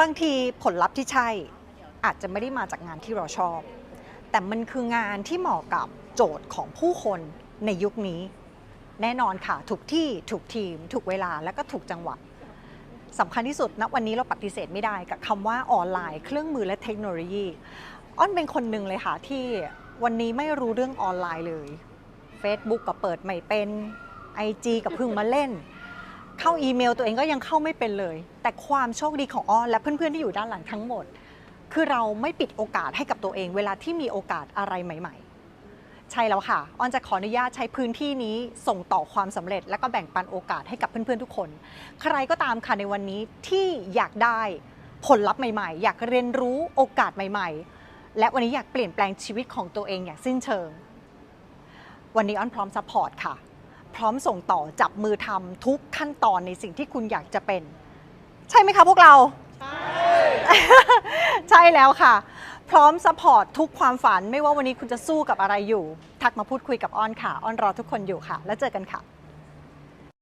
บางทีผลลัพธ์ที่ใช่อาจจะไม่ได้มาจากงานที่เราชอบ แต่มันคืองานที่เหมาะกับโจทย์ของผู้คนในยุคนี้ แน่นอนค่ะถูกที่ถูกทีม ถูกเวลาและก็ถูกจังหวะสำคัญที่สุดณวันนี้เราปฏิเสธไม่ได้กับคำว่าออนไลน์ เครื่องมือและเทคโนโลยีอ้อนเป็นคนหนึ่งเลยค่ะที่วันนี้ไม่รู้เรื่องออนไลน์เลย Facebook ก็เปิดไม่เป็น IG กับเพิ่งมาเล่น เข้าอีเมลตัวเองก็ยังเข้าไม่เป็นเลย แต่ความโชคดีของอ้อนและเพื่อนๆที่อยู่ด้านหลังทั้งหมด คือเราไม่ปิดโอกาสให้กับตัวเอง เวลาที่มีโอกาสอะไรใหม่ ๆ ใช่แล้วค่ะอ้อนจะขออนุญาตใช้พื้นที่นี้ส่งต่อความสำเร็จ และก็แบ่งปันโอกาสให้กับเพื่อนๆทุกคน ใครก็ตามค่ะในวันนี้ที่อยากได้ผลลัพธ์ใหม่ๆ อยากเรียนรู้โอกาสใหม่ ๆ และวันนี้อยากเปลี่ยนแปลงชีวิตของตัวเองอย่างสิ้นเชิง วันนี้อ้อนพร้อมซัพพอร์ตค่ะ พร้อมส่งต่อจับมือทำทุกขั้นตอนในสิ่งที่คุณอยากจะเป็น ใช่ไหมคะพวกเราใช่ใช่แล้วค่ะ พร้อมสปอร์ตทุกความฝันไม่ว่าวันนี้คุณจะสู้กับอะไรอยู่ ทักมาพูดคุยกับอ้อนค่ะ อ้อนรอทุกคนอยู่ค่ะ แล้วเจอกันค่ะ